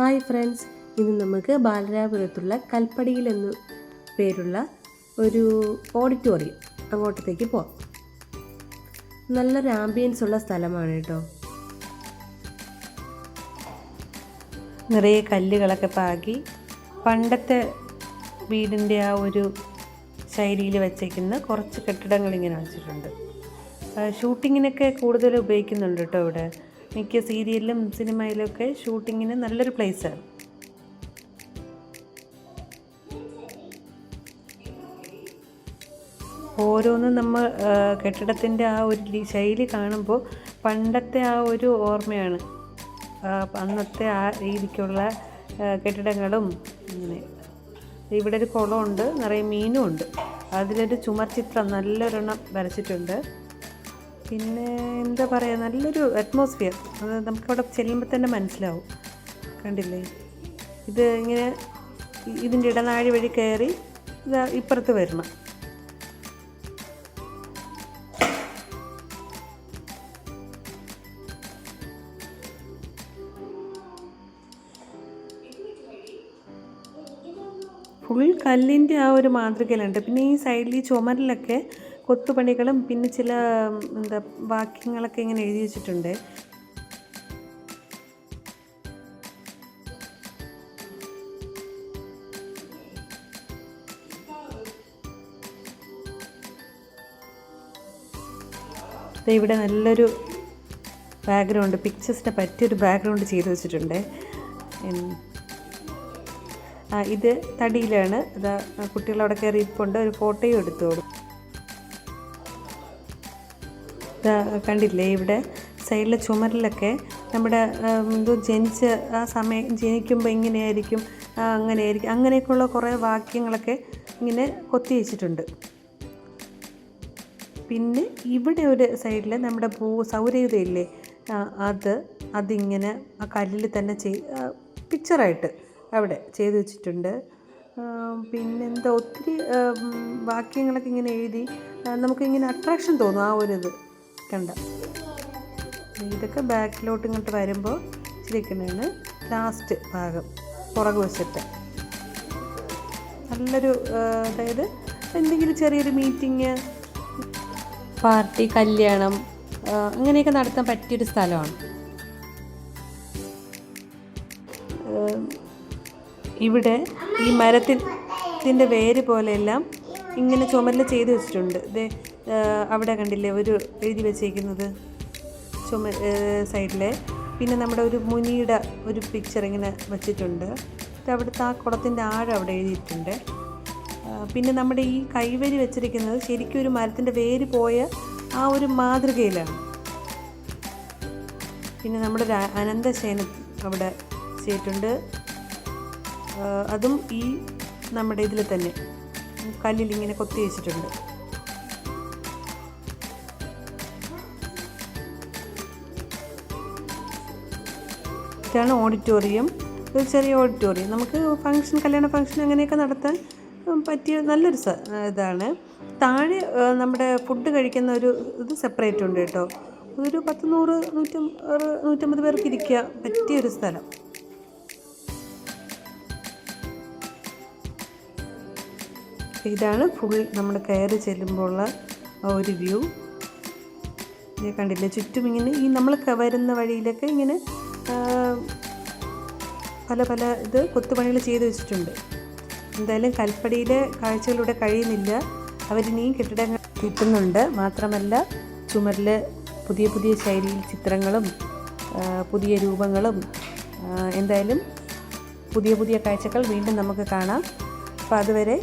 Hi friends ഇന്ന് നമുക്ക് ബാലരാപുരത്തുള്ള കൽപ്പടിയിൽ എന്ന് പേരുള്ള ഒരു ഓഡിറ്റോറിയം അങ്ങോട്ടത്തേക്ക് പോവാം. നല്ലൊരു ആംബിയൻസ് ഉള്ള സ്ഥലമാണ് കേട്ടോ. നിറയെ കല്ലുകളൊക്കെ പാകി പണ്ടത്തെ വീടിന്റെ ആ ഒരു ശൈലിയിൽ വെച്ചേക്കുന്ന കുറച്ച് കെട്ടിടങ്ങൾ ഇങ്ങനെ വെച്ചിട്ടുണ്ട്. ഷൂട്ടിങ്ങിനൊക്കെ കൂടുതൽ ഉപയോഗിക്കുന്നുണ്ട് കേട്ടോ ഇവിടെ. മിക്ക സീരിയലിലും സിനിമയിലൊക്കെ ഷൂട്ടിങ്ങിന് നല്ലൊരു പ്ലേസാണ് ഓരോന്നും നമ്മൾ കെട്ടിടത്തിന്റെ ആ ഒരു ശൈലി കാണുമ്പോൾ പണ്ടത്തെ ആ ഒരു ഓർമ്മയാണ്. അന്നത്തെ ആ രീതിക്കുള്ള കെട്ടിടങ്ങളും ഇങ്ങനെ. ഇവിടെ ഒരു കുളമുണ്ട് നിറയെ മീനും ഉണ്ട്. അതിലൊരു ചുമർ ചിത്രം നല്ലൊരെണ്ണം വരച്ചിട്ടുണ്ട്. പിന്നെ എന്താ പറയുക നല്ലൊരു അറ്റ്മോസ്ഫിയർ അത് നമുക്കവിടെ ചെല്ലുമ്പോൾ തന്നെ മനസ്സിലാവും. കണ്ടില്ലേ? ഇത് ഇങ്ങനെ ഇതിന്റെ ഇടനാഴി വഴി കയറി ഇതാ ഇപ്പുറത്ത് വരണം. ഫുൾ കല്ലിന്റെ ആ ഒരു മാതൃകയിലുണ്ട്. പിന്നെ ഈ സൈഡിൽ ഈ ചുമരിലൊക്കെ കൊത്തുപണികളും പിന്നെ ചില എന്താ വാക്യങ്ങളൊക്കെ ഇങ്ങനെ എഴുതി വെച്ചിട്ടുണ്ട്. ഇവിടെ നല്ലൊരു ബാക്ക്ഗ്രൗണ്ട് പിക്ചേഴ്സിനെ പറ്റിയൊരു ബാക്ക്ഗ്രൗണ്ട് ചെയ്ത് വെച്ചിട്ടുണ്ട്. ഇത് തടിയിലാണ്. അതാ കുട്ടികൾ കുട്ടികളവിടെ കയറി ഇരിപ്പുണ്ട്. ഒരു ഫോട്ടോയും എടുത്തോളൂ കണ്ടില്ലേ ഇവിടെ സൈഡിലെ ചുമരിലൊക്കെ നമ്മുടെ എന്തോ ജനിച്ച ആ സമയം ജനിക്കുമ്പോൾ ഇങ്ങനെയായിരിക്കും അങ്ങനെയായിരിക്കും അങ്ങനെയൊക്കെയുള്ള കുറേ വാക്യങ്ങളൊക്കെ ഇങ്ങനെ കൊത്തി വെച്ചിട്ടുണ്ട്. പിന്നെ ഇവിടെ ഒരു സൈഡിൽ നമ്മുടെ ഭൂ സൗരയുധയില്ലേ അത് അതിങ്ങനെ ആ കല്ലിൽ തന്നെ ചെയ് പിക്ചറായിട്ട് അവിടെ ചെയ്തു വെച്ചിട്ടുണ്ട്. പിന്നെന്താ ഒത്തിരി വാക്യങ്ങളൊക്കെ ഇങ്ങനെ എഴുതി നമുക്കിങ്ങനെ അട്രാക്ഷൻ തോന്നും ആ ഒരു ഇത് കണ്ട ഇതൊക്കെ ബാക്കിലോട്ട് ഇങ്ങോട്ട് വരുമ്പോൾ ചിരിക്കുന്നതാണ് ലാസ്റ്റ് ഭാഗം പുറകു വശത്ത്. നല്ലൊരു അതായത് എന്തെങ്കിലും ചെറിയൊരു മീറ്റിങ് പാർട്ടി കല്യാണം അങ്ങനെയൊക്കെ നടത്താൻ പറ്റിയൊരു സ്ഥലമാണ്. ഇവിടെ ഈ മരത്തിന്റെ വേര് പോലെയെല്ലാം ഇങ്ങനെ ചുമരിൽ ചെയ്ത് വെച്ചിട്ടുണ്ട്. അവിടെ കണ്ടില്ലേ ഒരു എഴുതി വെച്ചേക്കുന്നത്? ചുമ സൈഡിലെ. പിന്നെ നമ്മുടെ ഒരു മുനിയുടെ ഒരു പിക്ചർ ഇങ്ങനെ വെച്ചിട്ടുണ്ട്. അവിടുത്തെ ആ കുളത്തിന്റെ ആഴം അവിടെ എഴുതിയിട്ടുണ്ട്. പിന്നെ നമ്മുടെ ഈ കൈവരി വെച്ചിരിക്കുന്നത് ശരിക്കും ഒരു മരത്തിന്റെ വേര് പോയ ആ ഒരു മാതൃകയിലാണ്. പിന്നെ നമ്മുടെ അനന്തശേന അവിടെ ചെയ്തിട്ടുണ്ട് അതും ഈ നമ്മുടെ ഇതിൽ തന്നെ. കല്ലിൽ ഇങ്ങനെ കൊത്തി വെച്ചിട്ടുണ്ട്. ഇതാണ് ഓഡിറ്റോറിയം. ഒരു ചെറിയ ഓഡിറ്റോറിയം. നമുക്ക് ഫംഗ്ഷൻ കല്യാണ ഫംഗ്ഷൻ അങ്ങനെയൊക്കെ നടത്താൻ പറ്റിയ നല്ലൊരു ഇതാണ്. താഴെ നമ്മുടെ ഫുഡ് കഴിക്കുന്ന ഒരു ഇത് സെപ്പറേറ്റ് ഉണ്ട് കേട്ടോ. ഒരു പത്ത് നൂറ് നൂറ്റം ഒരു നൂറ്റമ്പത് പേർക്ക് ഇരിക്കുക പറ്റിയൊരു സ്ഥലം. ഇതാണ് ഫുൾ നമ്മൾ കയറി ചെല്ലുമ്പോഴുള്ള ആ ഒരു വ്യൂ. കണ്ടില്ലേ? ചുറ്റും ഇങ്ങനെ ഈ നമ്മൾ വരുന്ന വഴിയിലൊക്കെ ഇങ്ങനെ പല പല ഇത് കൊത്തുപണികൾ ചെയ്തു വെച്ചിട്ടുണ്ട്. എന്തായാലും കൽപ്പടിയിലെ കാഴ്ചകളിലൂടെ കഴിയുന്നില്ല. അവരിനിയും കെട്ടിടങ്ങൾ കിട്ടുന്നുണ്ട്. മാത്രമല്ല ചുമരിൽ പുതിയ പുതിയ ശൈലിയിൽ ചിത്രങ്ങളും പുതിയ രൂപങ്ങളും എന്തായാലും പുതിയ പുതിയ കാഴ്ചകൾ വീണ്ടും നമുക്ക് കാണാം. അപ്പോൾ അതുവരെ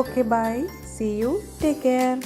okay bye. See you. Take care.